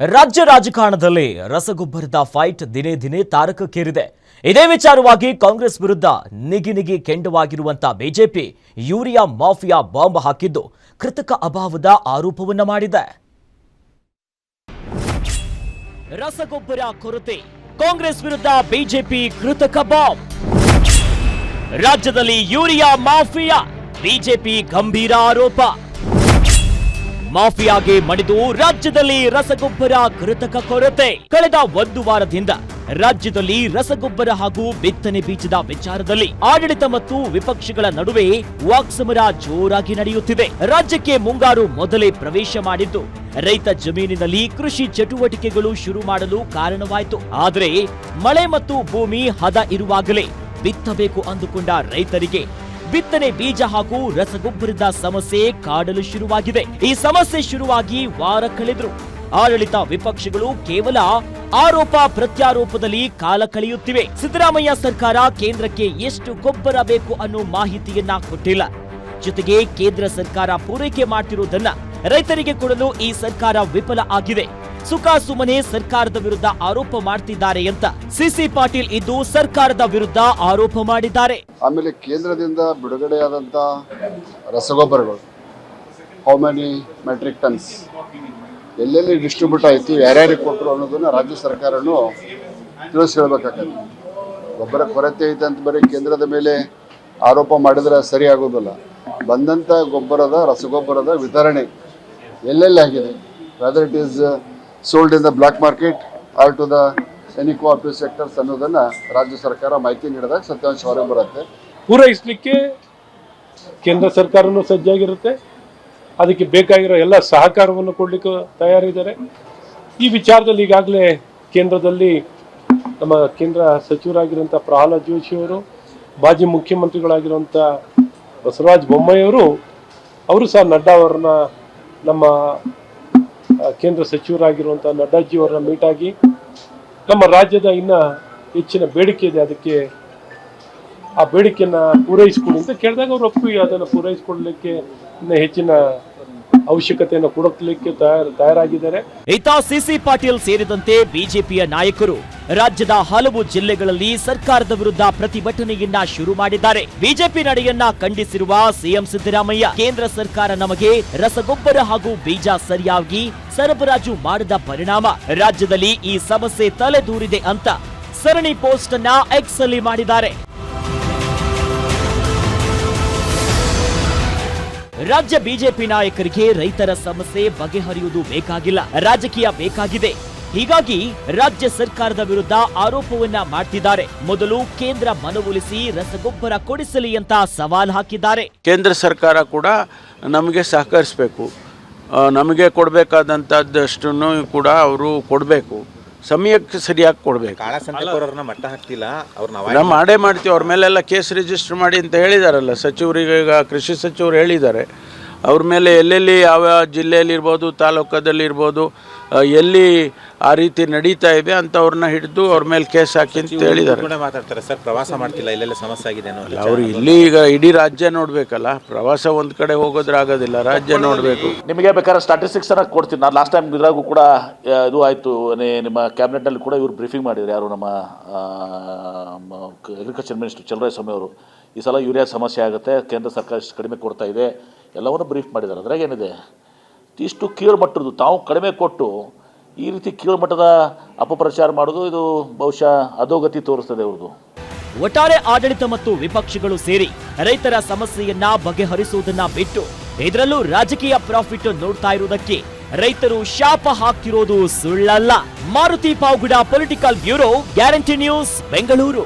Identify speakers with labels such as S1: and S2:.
S1: ರಾಜ್ಯ ರಾಜಕಾರಣದಲ್ಲಿ ರಸಗೊಬ್ಬರದ ಫೈಟ್ ದಿನೇ ದಿನೇ ತಾರಕಕ್ಕೇರಿದೆ. ಇದೇ ವಿಚಾರವಾಗಿ ಕಾಂಗ್ರೆಸ್ ವಿರುದ್ಧ ನಿಗಿ ನಿಗಿ ಕೆಂಡವಾಗಿರುವಂತ ಬಿಜೆಪಿ ಯೂರಿಯಾ ಮಾಫಿಯಾ ಬಾಂಬ್ ಹಾಕಿದ್ದು ಕೃತಕ ಅಭಾವದ ಆರೋಪವನ್ನ ಮಾಡಿದೆ. ರಸಗೊಬ್ಬರ ಕೊರತೆ, ಕಾಂಗ್ರೆಸ್ ವಿರುದ್ಧ ಬಿಜೆಪಿ ಕೃತಕ ಬಾಂಬ್. ರಾಜ್ಯದಲ್ಲಿ ಯೂರಿಯಾ ಮಾಫಿಯಾ, ಬಿಜೆಪಿ ಗಂಭೀರ ಆರೋಪ. ಮಾಫಿಯಾಗೆ ಮಣಿದು ರಾಜ್ಯದಲ್ಲಿ ರಸಗೊಬ್ಬರ ಕೃತಕ ಕೊರತೆ. ಕಳೆದ ಒಂದು ವಾರದಿಂದ ರಾಜ್ಯದಲ್ಲಿ ರಸಗೊಬ್ಬರ ಹಾಗೂ ಬಿತ್ತನೆ ಬೀಜದ ವಿಚಾರದಲ್ಲಿ ಆಡಳಿತ ಮತ್ತು ವಿಪಕ್ಷಗಳ ನಡುವೆ ವಾಕ್ಸಮರ ಜೋರಾಗಿ ನಡೆಯುತ್ತಿದೆ. ರಾಜ್ಯಕ್ಕೆ ಮುಂಗಾರು ಮೊದಲೇ ಪ್ರವೇಶ ಮಾಡಿದ್ದು, ರೈತ ಜಮೀನಿನಲ್ಲಿ ಕೃಷಿ ಚಟುವಟಿಕೆಗಳು ಶುರು ಮಾಡಲು ಕಾರಣವಾಯಿತು. ಆದರೆ ಮಳೆ ಮತ್ತು ಭೂಮಿ ಹದ ಇರುವಾಗಲೇ ಬಿತ್ತಬೇಕು ಅಂದುಕೊಂಡ ರೈತರಿಗೆ ಬಿತ್ತನೆ ಬೀಜ ಹಾಗೂ ರಸಗೊಬ್ಬರದ ಸಮಸ್ಯೆ ಕಾಡಲು ಶುರುವಾಗಿದೆ. ಈ ಸಮಸ್ಯೆ ಶುರುವಾಗಿ ವಾರ ಕಳೆದ್ರು. ಆಡಳಿತ ವಿಪಕ್ಷಗಳು ಕೇವಲ ಆರೋಪ ಪ್ರತ್ಯಾರೋಪದಲ್ಲಿ ಕಾಲ ಕಳೆಯುತ್ತಿವೆ. ಸಿದ್ದರಾಮಯ್ಯ ಸರ್ಕಾರ ಕೇಂದ್ರಕ್ಕೆ ಎಷ್ಟು ಗೊಬ್ಬರ ಬೇಕು ಅನ್ನೋ ಮಾಹಿತಿಯನ್ನ ಕೊಟ್ಟಿಲ್ಲ. ಜೊತೆಗೆ ಕೇಂದ್ರ ಸರ್ಕಾರ ಪೂರೈಕೆ ಮಾಡ್ತಿರುವುದನ್ನ ರೈತರಿಗೆ ಕೊಡಲು ಈ ಸರ್ಕಾರ ವಿಫಲ ಆಗಿದೆ. ಸುಖ ಸುಮನೆ ಸರ್ಕಾರದ ವಿರುದ್ಧ ಆರೋಪ ಮಾಡ್ತಿದ್ದಾರೆ ಅಂತ ಸಿಸಿ ಪಾಟೀಲ್ ಇದ್ದು ಸರ್ಕಾರದ ವಿರುದ್ಧ ಆರೋಪ ಮಾಡಿದ್ದಾರೆ.
S2: ಆಮೇಲೆ ಕೇಂದ್ರದಿಂದ ಬಿಡುಗಡೆಯಾದಂತ ರಸಗೊಬ್ಬರಗಳು ಹೌ ಮೆನಿ ಮೆಟ್ರಿಕ್ ಟನ್ಸ್ ಎಲ್ಲೆಲ್ಲಿ ಡಿಸ್ಟ್ರಿಬ್ಯೂಟ್ ಆಯಿತು, ಯಾರ್ಯಾರಿಗೆ ಕೊಟ್ಟರು ಅನ್ನೋದನ್ನು ರಾಜ್ಯ ಸರ್ಕಾರನೂ ತಿಳಿಸ್ಕೊಳ್ಬೇಕಾಗತ್ತೆ. ಗೊಬ್ಬರ ಕೊರತೆ ಐತೆ ಅಂತ ಬರೀ ಕೇಂದ್ರದ ಮೇಲೆ ಆರೋಪ ಮಾಡಿದ್ರೆ ಸರಿ ಆಗೋದಿಲ್ಲ. ಬಂದಂಥ ಗೊಬ್ಬರದ, ರಸಗೊಬ್ಬರದ ವಿತರಣೆ ಎಲ್ಲೆಲ್ಲಿ ಆಗಿದೆ? Whether it is sold in the black market or to the any cooperative sectors ಅನ್ನೋದನ್ನ ರಾಜ್ಯ ಸರ್ಕಾರ ಮಾಹಿತಿ ನೀಡಿದಾಗ ಸತ್ಯಾಂಶ ಹೊರಗೆ ಬರುತ್ತೆ.
S3: ಪೂರೈಸಲಿಕ್ಕೆ ಕೇಂದ್ರ ಸರ್ಕಾರನೂ ಸಜ್ಜಾಗಿರುತ್ತೆ. ಅದಕ್ಕೆ ಬೇಕಾಗಿರೋ ಎಲ್ಲ ಸಹಕಾರವನ್ನು ಕೊಡಲಿಕ್ಕೆ ತಯಾರಿದ್ದಾರೆ. ಈ ವಿಚಾರದಲ್ಲಿ ಈಗಾಗಲೇ ಕೇಂದ್ರದಲ್ಲಿ ನಮ್ಮ ಕೇಂದ್ರ ಸಚಿವರಾಗಿರುವಂಥ ಪ್ರಹ್ಲಾದ್ ಜೋಶಿ ಅವರು, ಮಾಜಿ ಮುಖ್ಯಮಂತ್ರಿಗಳಾಗಿರುವಂಥ ಬಸವರಾಜ ಬೊಮ್ಮಾಯಿಯವರು ಅವರು ಸಹ ನಡ್ಡಾ ಅವರನ್ನ ನಮ್ಮ ಕೇಂದ್ರ ಸಚಿವರಾಗಿರುವಂಥ ನಡ್ಡಾಜಿಯವರನ್ನ ಮೀಟ್ ಆಗಿ ನಮ್ಮ ರಾಜ್ಯದ ಇನ್ನ ಹೆಚ್ಚಿನ ಬೇಡಿಕೆ ಇದೆ. ಅದಕ್ಕೆ ಆ ಬೇಡಿಕೆಯನ್ನ ಪೂರೈಸಿಕೊಡಿ ಅಂತ ಕೇಳಿದಾಗ ಅವರು ಒಪ್ಪಿ ಅದನ್ನು ಪೂರೈಸಿಕೊಡ್ಲಿಕ್ಕೆ ಇನ್ನ ಹೆಚ್ಚಿನ ಅವಶ್ಯಕತೆಯನ್ನು ಕೊಡಲಿಕ್ಕೆ ತಯಾರ, ತಯಾರಾಗಿದ್ದಾರೆ.
S1: ಇತ ಸಿಸಿ ಪಾಟೀಲ್ ಸೇರಿದಂತೆ ಬಿಜೆಪಿಯ ನಾಯಕರು ರಾಜ್ಯದ ಹಲವು ಜಿಲ್ಲೆಗಳಲ್ಲಿ ಸರ್ಕಾರದ ವಿರುದ್ಧ ಪ್ರತಿಭಟನೆಯನ್ನ ಶುರು ಮಾಡಿದ್ದಾರೆ. ಬಿಜೆಪಿ ನಡೆಯನ್ನ ಖಂಡಿಸಿರುವ ಸಿಎಂ ಸಿದ್ದರಾಮಯ್ಯ, ಕೇಂದ್ರ ಸರ್ಕಾರ ನಮಗೆ ರಸಗೊಬ್ಬರ ಹಾಗೂ ಬೀಜ ಸರಿಯಾಗಿ ಸರಬರಾಜು ಮಾಡದ ಪರಿಣಾಮ. ರಾಜ್ಯದಲ್ಲಿ ಈ ಸಮಸ್ಯೆ ತಲೆದೂರಿದೆ ಅಂತ ಸರಣಿ ಪೋಸ್ಟ್ ಅನ್ನ ಎಕ್ಸ್ ಅಲ್ಲಿ ಮಾಡಿದ್ದಾರೆ. ರಾಜ್ಯ ಬಿಜೆಪಿ ನಾಯಕರಿಗೆ ರೈತರ ಸಮಸ್ಯೆ ಬಗೆಹರಿಯುವುದು ಬೇಕಾಗಿಲ್ಲ. ರಾಜಕೀಯ ಬೇಕಾಗಿದೆ. ಹೀಗಾಗಿ ರಾಜ್ಯ ಸರ್ಕಾರದ ವಿರುದ್ಧ ಆರೋಪವನ್ನ ಮಾಡ್ತಿದ್ದಾರೆ. ಮೊದಲು ಕೇಂದ್ರ ಮನವೊಲಿಸಿ ರಸಗೊಬ್ಬರ ಕೊಡಿಸಲಿ ಅಂತ ಸವಾಲ್ ಹಾಕಿದ್ದಾರೆ.
S4: ಕೇಂದ್ರ ಸರ್ಕಾರ ಕೂಡ ನಮಗೆ ಸಹಕರಿಸಬೇಕು. ನಮಗೆ ಕೊಡಬೇಕಾದಂಥದ್ದಷ್ಟನ್ನು ಕೂಡ ಅವರು ಕೊಡಬೇಕು. ಸಮಯಕ್ಕೆ ಸರಿಯಾಗಿ ಕೊಡಬೇಕು.
S5: ಮಟ್ಟ ಹಾಕ್ತಿಲ್ಲ ಅವ್ರನ್ನ
S4: ನಾವು ಮಾಡೇ ಮಾಡ್ತೀವಿ ಅವ್ರ ಮೇಲೆಲ್ಲ ಕೇಸ್ ರಿಜಿಸ್ಟರ್ ಮಾಡಿ ಅಂತ ಹೇಳಿದಾರಲ್ಲ ಸಚಿವರಿಗೆ ಈಗ ಕೃಷಿ ಸಚಿವರು ಹೇಳಿದ್ದಾರೆ. ಅವ್ರ ಮೇಲೆ ಎಲ್ಲೆಲ್ಲಿ ಯಾವ ಜಿಲ್ಲೆಯಲ್ಲಿರ್ಬೋದು ತಾಲೂಕದಲ್ಲಿರ್ಬೋದು ತಾಲೂಕದಲ್ಲಿ ಇರ್ಬೋದು ಎಲ್ಲಿ ಆ ರೀತಿ ನಡೀತಾ ಇದೆ ಅಂಥವ್ರನ್ನ ಹಿಡಿದು ಅವ್ರ ಮೇಲೆ ಕೇಸ್ ಹಾಕಿ ಅಂತ ಹೇಳಿದ್ದಾರೆ.
S5: ಕೂಡ ಮಾತಾಡ್ತಾರೆ ಸರ್ ಪ್ರವಾಸ ಮಾಡ್ತಿಲ್ಲ ಇಲ್ಲೆಲ್ಲ ಸಮಸ್ಯೆ ಆಗಿದೆ.
S4: ಅವ್ರು ಇಲ್ಲಿ ಈಗ ಇಡೀ ರಾಜ್ಯ ನೋಡಬೇಕಲ್ಲ ಪ್ರವಾಸ ಒಂದು ಕಡೆ ಹೋಗೋದ್ರೆ ಆಗೋದಿಲ್ಲ ರಾಜ್ಯ ನೋಡಬೇಕು.
S6: ನಿಮಗೆ ಬೇಕಾದ್ರೆ ಸ್ಟಾಟಿಸ್ಟಿಕ್ಸ್ ಅನ್ನ ಕೊಡ್ತೀನಿ. ನಾನು ಲಾಸ್ಟ್ ಟೈಮ್ ಇದ್ರಾಗೂ ಕೂಡ ಇದು ಆಯಿತು. ನಿಮ್ಮ ಕ್ಯಾಬಿನೆಟ್ನಲ್ಲಿ ಕೂಡ ಇವರು ಬ್ರೀಫಿಂಗ್ ಮಾಡಿದ್ರು ಯಾರು ನಮ್ಮ ಅಗ್ರಿಕಲ್ಚರ್ ಮಿನಿಸ್ಟರ್ ಚಲರಾಯಸ್ವಾಮಿ ಅವರು. ಈ ಸಲ ಯೂರಿಯಾ ಸಮಸ್ಯೆ ಆಗುತ್ತೆ ಕೇಂದ್ರ ಸರ್ಕಾರ ಇಷ್ಟು ಕಡಿಮೆ ಕೊಡ್ತಾ ಇದೆ. ಎಲ್ಲವನ್ನು ಬ್ರೀಫ್ ಮಾಡಿದ್ದಾರೆ. ಅದ್ರಾಗ ಏನಿದೆ? ಇಷ್ಟು ಕೀಳ್ಮಟ್ಟದ್ದು, ತಾವು ಕಡಿಮೆ ಕೊಟ್ಟು ಈ ರೀತಿ ಕೀಳ್ಮಟ್ಟದ ಅಪಪ್ರಚಾರ ಮಾಡೋದು ಇದು ಬಹುಶಃ ಅಧೋಗತಿ ತೋರಿಸ್ತದೆ ಅವ್ರದ್ದು.
S1: ಒಟ್ಟಾರೆ ಆಡಳಿತ ಮತ್ತು ವಿಪಕ್ಷಗಳು ಸೇರಿ ರೈತರ ಸಮಸ್ಯೆಯನ್ನ ಬಗೆಹರಿಸುವುದನ್ನ ಬಿಟ್ಟು ಇದರಲ್ಲೂ ರಾಜಕೀಯ ಪ್ರಾಫಿಟ್ ನೋಡ್ತಾ ಇರುವುದಕ್ಕೆ ರೈತರು ಶಾಪ ಹಾಕಿರೋದು ಸುಳ್ಳಲ್ಲ. Maruti Pavagada political bureau, guarantee news, Bengaluru.